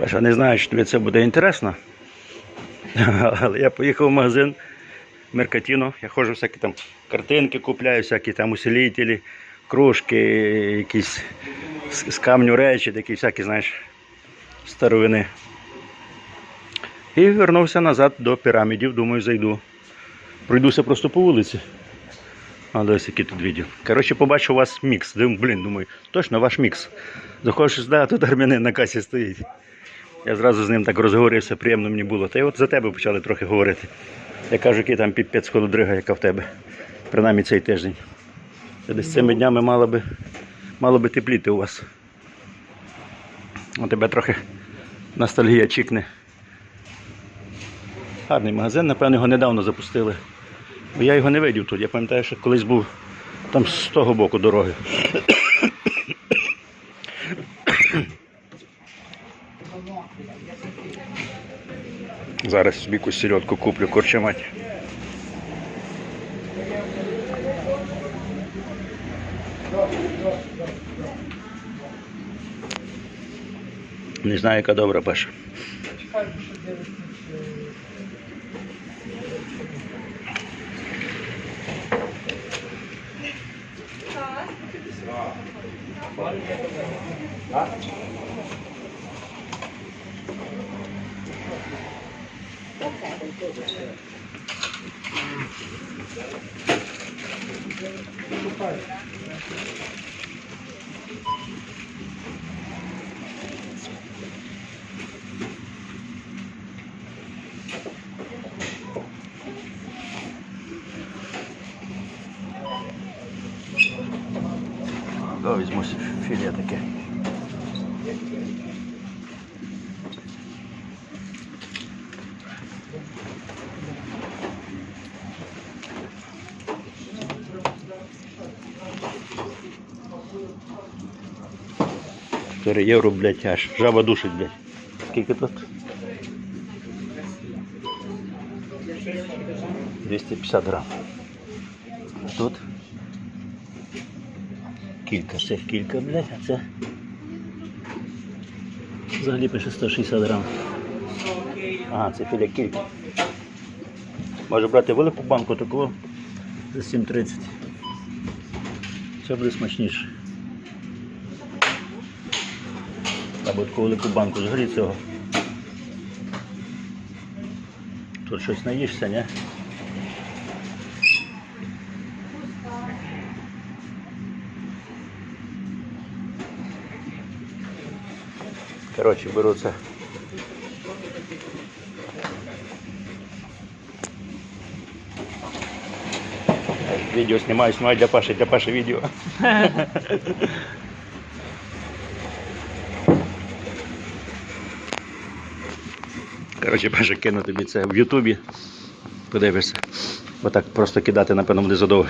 Паша, не знаю, чи тобі це буде інтересно. Але я поїхав в магазин Меркатіно. Я ходжу всякі там картинки купляю, всякі там усилителі, кружки, якісь з камню речі, такі всякі, знаєш, старовини. І вернувся назад до пірамідів, думаю, зайду. Пройдуся просто по вулиці. А десь який тут відео. Коротше, побачив у вас мікс. Дум- Блін, думаю, точно ваш мікс. Заходиш сюди, а тут армянин на касі стоїть. Я зразу з ним так розговорився, приємно мені було. Та й от за тебе почали трохи говорити. Я кажу, який там піпець холодрига, яка в тебе. Принаймні цей тиждень. Десь цими днями мало би, мало би тепліти у вас. У тебе трохи ностальгія чікне. Гарний магазин, напевно, його недавно запустили. Бо я його не видів тут. Я пам'ятаю, що колись був там з того боку дороги. Зараз собі якусь сільотку куплю, корчемать. Не знаю, яка добра Паша. đó Thank you. Да, візьму філе таке. Чотири євро, блядь, аж жаба душить, блядь. Скільки тут? 250 грам. Тут кілька, це кілька, блядь, а це взагалі пише 160 грам. Ага, це філе кілька. Може брати велику банку таку за 7,30. Це буде смачніше. Або таку велику банку згорі цього. Тут щось наїшся, ні? Коротше, беру це. Відео знімаю, знімаю для Паші, для Паші відео. Коротше, Паша кину тобі це в Ютубі. Подивишся. Отак просто кидати, напевно, буде задовго.